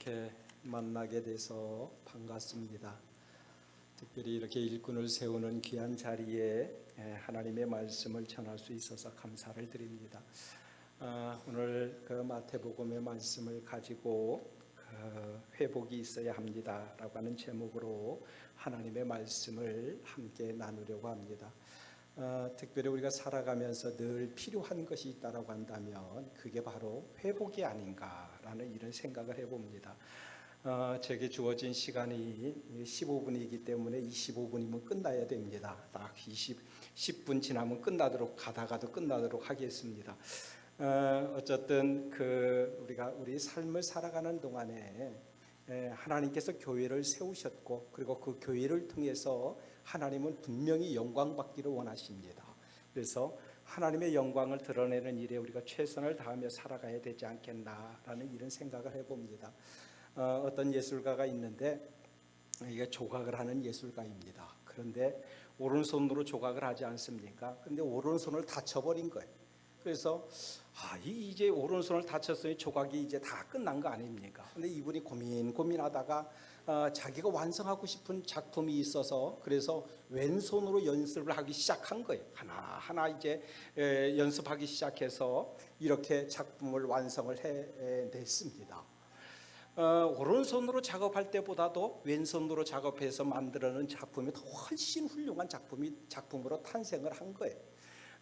이렇게 만나게 돼서 반갑습니다. 특별히 이렇게 일꾼을 세우는 귀한 자리에 예, 하나님의 말씀을 전할 수 있어서 감사를 드립니다. 아, 오늘 그 마태복음의 말씀을 가지고 그 회복이 있어야 합니다라고 하는 제목으로 하나님의 말씀을 함께 나누려고 합니다. 어, 특별히 우리가 살아가면서 늘 필요한 것이 있다라고 한다면 그게 바로 회복이 아닌가라는 이런 생각을 해봅니다. 어, 제게 주어진 시간이 15분이기 때문에 25분이면 끝나야 됩니다. 딱 20, 10분 지나면 끝나도록 가다가도 끝나도록 하겠습니다. 어, 어쨌든 그 우리가 우리 삶을 살아가는 동안에 에, 하나님께서 교회를 세우셨고 그리고 그 교회를 통해서 하나님은 분명히 영광 받기를 원하십니다. 그래서 하나님의 영광을 드러내는 일에 우리가 최선을 다하며 살아가야 되지 않겠나라는 이런 생각을 해봅니다. 어, 어떤 예술가가 있는데 이게 조각을 하는 예술가입니다. 그런데 오른손으로 조각을 하지 않습니까? 근데 오른손을 다쳐버린 거예요. 그래서 아, 이 이제 오른손을 다쳤으니 조각이 이제 다 끝난 거 아닙니까? 근데 이분이 고민 고민하다가 어, 자기가 완성하고 싶은 작품이 있어서 그래서 왼손으로 연습을 하기 시작한 거예요. 하나 하나 이제 에, 연습하기 시작해서 이렇게 작품을 완성을 해냈습니다. 어, 오른손으로 작업할 때보다도 왼손으로 작업해서 만들어낸 작품이 더 훨씬 훌륭한 작품이 작품으로 탄생을 한 거예요.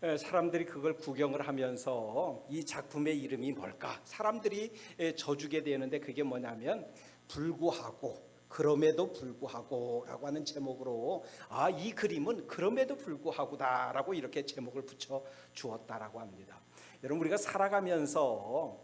에, 사람들이 그걸 구경을 하면서 이 작품의 이름이 뭘까? 사람들이 에, 져주게 되는데 그게 뭐냐면 불구하고 그럼에도 불구하고라고 하는 제목으로 아 이 그림은 그럼에도 불구하고다라고 이렇게 제목을 붙여 주었다라고 합니다. 여러분 우리가 살아가면서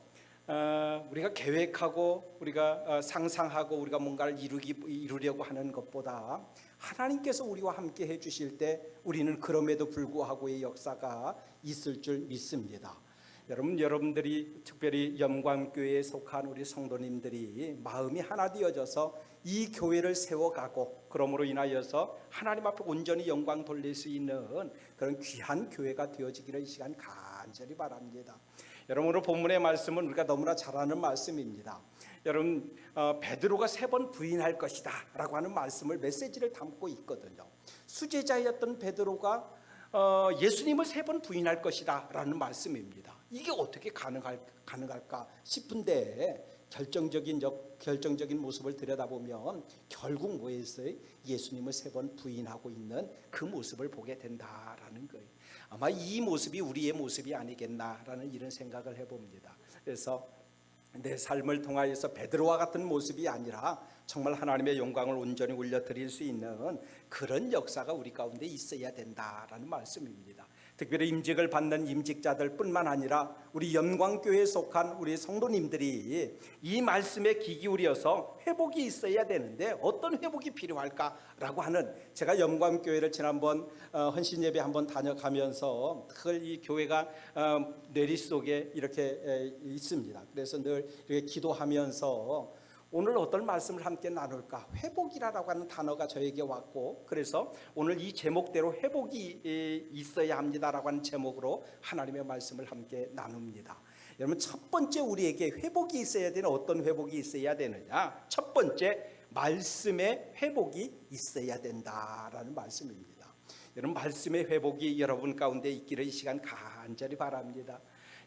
어, 우리가 계획하고 우리가 어, 상상하고 우리가 뭔가를 이루기 이루려고 하는 것보다 하나님께서 우리와 함께 해주실 때 우리는 그럼에도 불구하고의 역사가 있을 줄 믿습니다. 여러분 여러분들이 특별히 영광교회에 속한 우리 성도님들이 마음이 하나 되어져서 이 교회를 세워가고 그러므로 인하여서 하나님 앞에 온전히 영광 돌릴 수 있는 그런 귀한 교회가 되어지기를 이 시간 간절히 바랍니다. 여러분 오늘 본문의 말씀은 우리가 너무나 잘 아는 말씀입니다. 여러분 어, 베드로가 세 번 부인할 것이다라고 하는 말씀을 메시지를 담고 있거든요. 수제자였던 베드로가 어, 예수님을 세 번 부인할 것이다라는 말씀입니다. 이게 어떻게 가능할, 가능할까 싶은데 결정적인 역, 결정적인 모습을 들여다보면 결국 뭐였어요? 예수님을 세 번 부인하고 있는 그 모습을 보게 된다라는 거예요. 아마 이 모습이 우리의 모습이 아니겠나라는 이런 생각을 해봅니다. 그래서 내 삶을 통하여서 베드로와 같은 모습이 아니라 정말 하나님의 영광을 온전히 올려드릴 수 있는 그런 역사가 우리 가운데 있어야 된다라는 말씀입니다. 특별히 임직을 받는 임직자들뿐만 아니라 우리 영광교회에 속한 우리 성도님들이 이 말씀에 귀 기울여서 회복이 있어야 되는데 어떤 회복이 필요할까라고 하는 제가 영광교회를 지난번 어, 헌신 예배 한번 다녀가면서 늘이 교회가 어, 뇌리 속에 이렇게 에, 있습니다. 그래서 늘 이렇게 기도하면서 오늘 어떤 말씀을 함께 나눌까? 회복이라고 하는 단어가 저에게 왔고 그래서 오늘 이 제목대로 회복이 에, 있어야 합니다라고 하는 제목으로 하나님의 말씀을 함께 나눕니다. 여러분 첫 번째 우리에게 회복이 있어야 되는 어떤 회복이 있어야 되느냐? 첫 번째 말씀의 회복이 있어야 된다라는 말씀입니다. 여러분 말씀의 회복이 여러분 가운데 있기를 이 시간 간절히 바랍니다.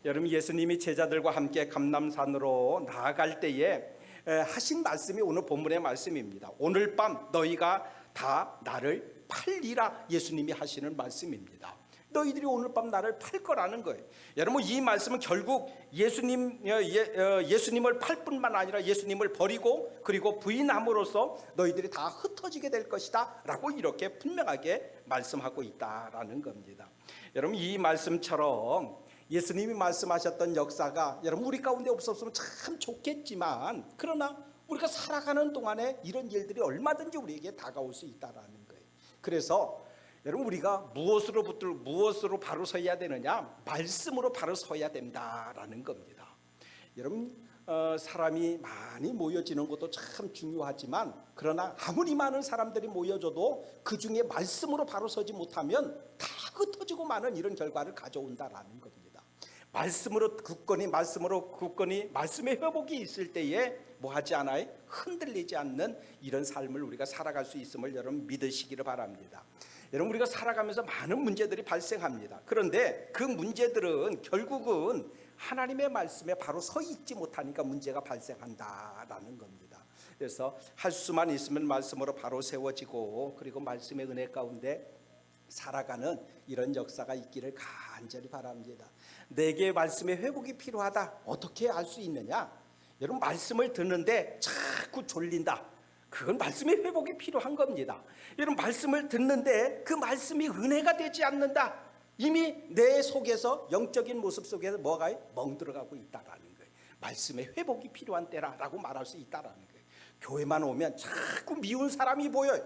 여러분 예수님이 제자들과 함께 감남산으로 나아갈 때에 에, 하신 말씀이 오늘 본문의 말씀입니다. 오늘 밤 너희가 다 나를 팔리라 예수님이 하시는 말씀입니다. 너희들이 오늘 밤 나를 팔 거라는 거예요. 여러분 이 말씀은 결국 예수님 어, 예, 어, 예수님을 팔 뿐만 아니라 예수님을 버리고 그리고 부인함으로써 너희들이 다 흩어지게 될 것이다라고 이렇게 분명하게 말씀하고 있다라는 겁니다. 여러분 이 말씀처럼 예수님이 말씀하셨던 역사가 여러분 우리 가운데 없었으면 참 좋겠지만 그러나 우리가 살아가는 동안에 이런 일들이 얼마든지 우리에게 다가올 수 있다라는 거예요. 그래서 여러분 우리가 무엇으로 붙들 무엇으로 바로 서야 되느냐 말씀으로 바로 서야 된다라는 겁니다. 여러분 어, 사람이 많이 모여지는 것도 참 중요하지만 그러나 아무리 많은 사람들이 모여져도 그 중에 말씀으로 바로 서지 못하면 다 흩어지고 많은 이런 결과를 가져온다라는 겁니다. 말씀으로 굳건히 말씀으로 굳건히 말씀의 회복이 있을 때에 뭐 하지 않아요? 흔들리지 않는 이런 삶을 우리가 살아갈 수 있음을 여러분 믿으시기를 바랍니다. 여러분 우리가 살아가면서 많은 문제들이 발생합니다. 그런데 그 문제들은 결국은 하나님의 말씀에 바로 서 있지 못하니까 문제가 발생한다라는 겁니다. 그래서 할 수만 있으면 말씀으로 바로 세워지고 그리고 말씀의 은혜 가운데 살아가는 이런 역사가 있기를 간절히 바랍니다. 내게 말씀의 회복이 필요하다. 어떻게 알 수 있느냐? 여러분 말씀을 듣는데 자꾸 졸린다. 그건 말씀의 회복이 필요한 겁니다. 여러분 말씀을 듣는데 그 말씀이 은혜가 되지 않는다. 이미 내 속에서 영적인 모습 속에서 뭐가 멍들어가고 있다라는 거예요. 말씀의 회복이 필요한 때라라고 말할 수 있다라는 거예요. 교회만 오면 자꾸 미운 사람이 보여요.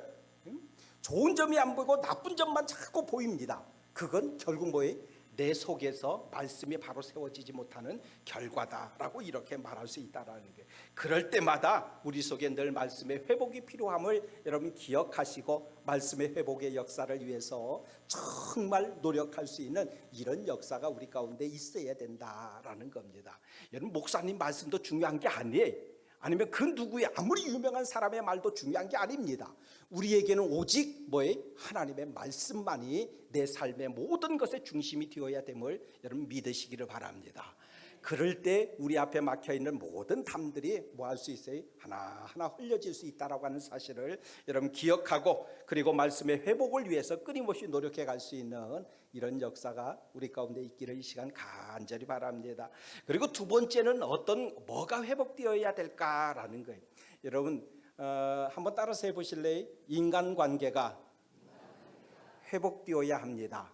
응? 좋은 점이 안 보이고 나쁜 점만 자꾸 보입니다. 그건 결국 뭐예요? 내 속에서 말씀이 바로 세워지지 못하는 결과다라고 이렇게 말할 수 있다라는 게 그럴 때마다 우리 속에 늘 말씀의 회복이 필요함을 여러분 기억하시고 말씀의 회복의 역사를 위해서 정말 노력할 수 있는 이런 역사가 우리 가운데 있어야 된다라는 겁니다. 여러분 목사님 말씀도 중요한 게 아니에요. 아니면 그 누구의 아무리 유명한 사람의 말도 중요한 게 아닙니다. 우리에게는 오직 뭐에 하나님의 말씀만이 내 삶의 모든 것의 중심이 되어야 됨을 여러분 믿으시기를 바랍니다. 그럴 때 우리 앞에 막혀 있는 모든 담들이 뭐 할 수 있어요? 하나하나 흘려질 수 있다라고 하는 사실을 여러분 기억하고 그리고 말씀의 회복을 위해서 끊임없이 노력해 갈 수 있는 이런 역사가 우리 가운데 있기를 이 시간 간절히 바랍니다. 그리고 두 번째는 어떤 뭐가 회복되어야 될까라는 거예요. 여러분 어, 한번 따라서 해 보실래요? 인간 관계가 회복되어야 합니다.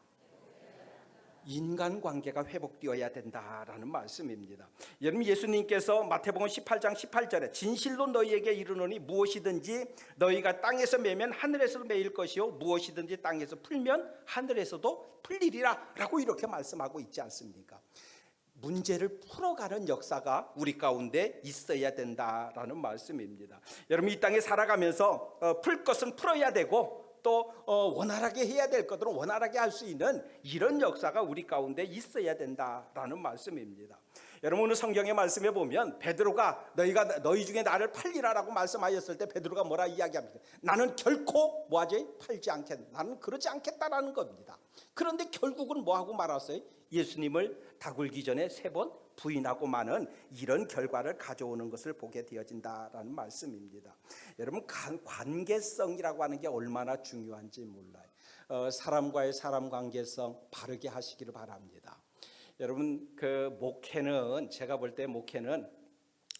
인간 관계가 회복되어야 된다라는 말씀입니다. 여러분 예수님께서 마태복음 18장 18절에 진실로 너희에게 이르노니 무엇이든지 너희가 땅에서 매면 하늘에서도 매일 것이요 무엇이든지 땅에서 풀면 하늘에서도 풀리리라라고 이렇게 말씀하고 있지 않습니까? 문제를 풀어가는 역사가 우리 가운데 있어야 된다라는 말씀입니다. 여러분 이 땅에 살아가면서 어, 풀 것은 풀어야 되고 또 어, 원활하게 해야 될 것들은 원활하게 할 수 있는 이런 역사가 우리 가운데 있어야 된다라는 말씀입니다. 여러분 오늘 성경의 말씀에 보면 베드로가 너희가 너희 중에 나를 팔리라라고 말씀하였을 때 베드로가 뭐라 이야기합니까? 나는 결코 뭐하지 팔지 않겠. 나는 그러지 않겠다라는 겁니다. 그런데 결국은 뭐하고 말았어요? 예수님을 다굴기 전에 세 번 부인하고 마는 이런 결과를 가져오는 것을 보게 되어진다라는 말씀입니다. 여러분 관계성이라고 하는 게 얼마나 중요한지 몰라요. 어, 사람과의 사람 관계성 바르게 하시기를 바랍니다. 여러분 그 목회는 제가 볼 때 목회는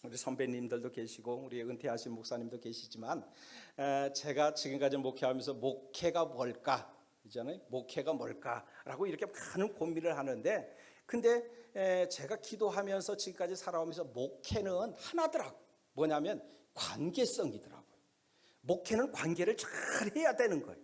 우리 선배님들도 계시고 우리 은퇴하신 목사님도 계시지만 에, 제가 지금까지 목회하면서 목회가 뭘까 있잖아요. 목회가 뭘까라고 이렇게 많은 고민을 하는데 근데 에, 제가 기도하면서 지금까지 살아오면서 목회는 하나더라고. 뭐냐면 관계성이더라고요. 목회는 관계를 잘 해야 되는 거예요.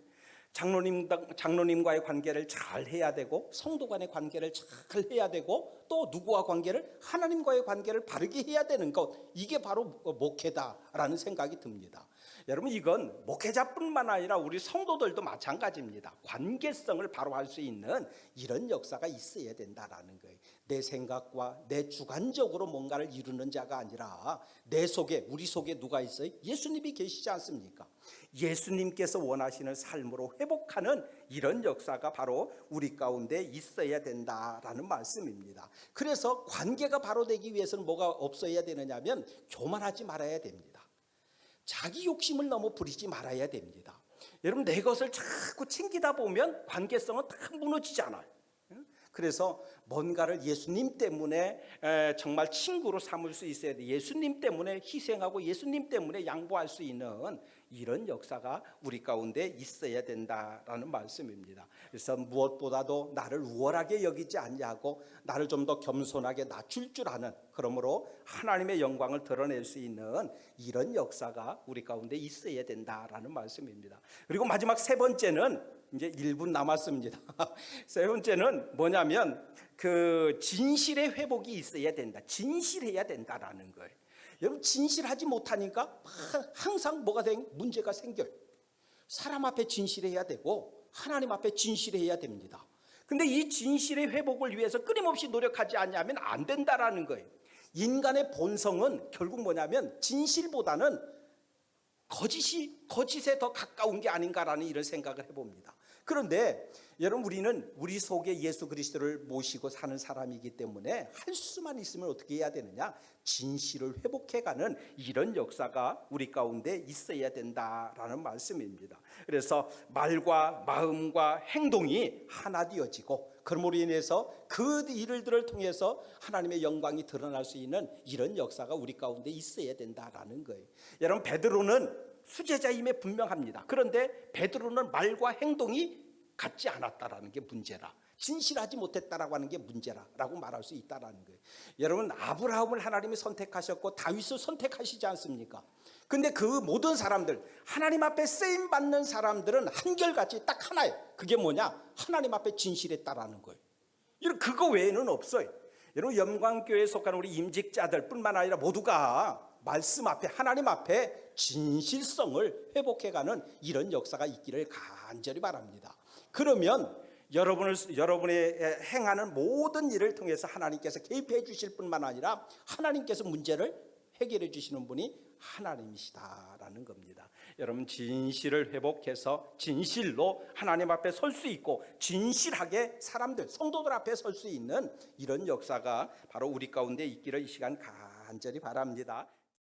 장로님, 장로님과의 관계를 잘 해야 되고 성도 간의 관계를 잘 해야 되고 또 누구와 관계를 하나님과의 관계를 바르게 해야 되는 것 이게 바로 목회다라는 생각이 듭니다. 여러분 이건 목회자뿐만 아니라 우리 성도들도 마찬가지입니다. 관계성을 바로 할 수 있는 이런 역사가 있어야 된다라는 거예요. 내 생각과 내 주관적으로 뭔가를 이루는 자가 아니라 내 속에 우리 속에 누가 있어요? 예수님이 계시지 않습니까? 예수님께서 원하시는 삶으로 회복하는 이런 역사가 바로 우리 가운데 있어야 된다라는 말씀입니다. 그래서 관계가 바로 되기 위해서는 뭐가 없어야 되느냐면 교만하지 말아야 됩니다. 자기 욕심을 너무 부리지 말아야 됩니다. 여러분 내 것을 자꾸 챙기다 보면 관계성은 다 무너지잖아요. 그래서 뭔가를 예수님 때문에 정말 친구로 삼을 수 있어야 돼. 예수님 때문에 희생하고 예수님 때문에 양보할 수 있는 이런 역사가 우리 가운데 있어야 된다라는 말씀입니다. 그래서 무엇보다도 나를 우월하게 여기지 않냐고 나를 좀 더 겸손하게 낮출 줄 아는 그러므로 하나님의 영광을 드러낼 수 있는 이런 역사가 우리 가운데 있어야 된다라는 말씀입니다. 그리고 마지막 세 번째는 이제 1분 남았습니다. 세 번째는 뭐냐면 그 진실의 회복이 있어야 된다. 진실해야 된다라는 거예요. 여러분 진실하지 못하니까 항상 뭐가 된 문제가 생겨요. 사람 앞에 진실해야 되고 하나님 앞에 진실해야 됩니다. 근데 이 진실의 회복을 위해서 끊임없이 노력하지 않냐면 안 된다라는 거예요. 인간의 본성은 결국 뭐냐면 진실보다는 거짓이 거짓에 더 가까운 게 아닌가라는 이런 생각을 해봅니다. 그런데 여러분 우리는 우리 속에 예수 그리스도를 모시고 사는 사람이기 때문에 할 수만 있으면 어떻게 해야 되느냐? 진실을 회복해가는 이런 역사가 우리 가운데 있어야 된다라는 말씀입니다. 그래서 말과 마음과 행동이 하나 되어지고 그러므로 인해서 그 일들을 통해서 하나님의 영광이 드러날 수 있는 이런 역사가 우리 가운데 있어야 된다라는 거예요. 여러분 베드로는 수제자임에 분명합니다. 그런데 베드로는 말과 행동이 같지 않았다라는 게 문제라. 진실하지 못했다라고 하는 게 문제라라고 말할 수 있다라는 거예요. 여러분 아브라함을 하나님이 선택하셨고 다윗을 선택하시지 않습니까? 근데 그 모든 사람들 하나님 앞에 쓰임 받는 사람들은 한결같이 딱 하나예요. 그게 뭐냐? 하나님 앞에 진실했다라는 거예요. 이런 그거 외에는 없어요. 여러분 영광교회에 속한 우리 임직자들뿐만 아니라 모두가 말씀 앞에 하나님 앞에 진실성을 회복해가는 이런 역사가 있기를 간절히 바랍니다. 그러면 여러분을 여러분의 행하는 모든 일을 통해서 하나님께서 개입해 주실 뿐만 아니라 하나님께서 문제를 해결해 주시는 분이 하나님이시다라는 겁니다. 여러분 진실을 회복해서 진실로 하나님 앞에 설 수 있고 진실하게 사람들 성도들 앞에 설 수 있는 이런 역사가 바로 우리 가운데 있기를 이 시간 간절히 바랍니다.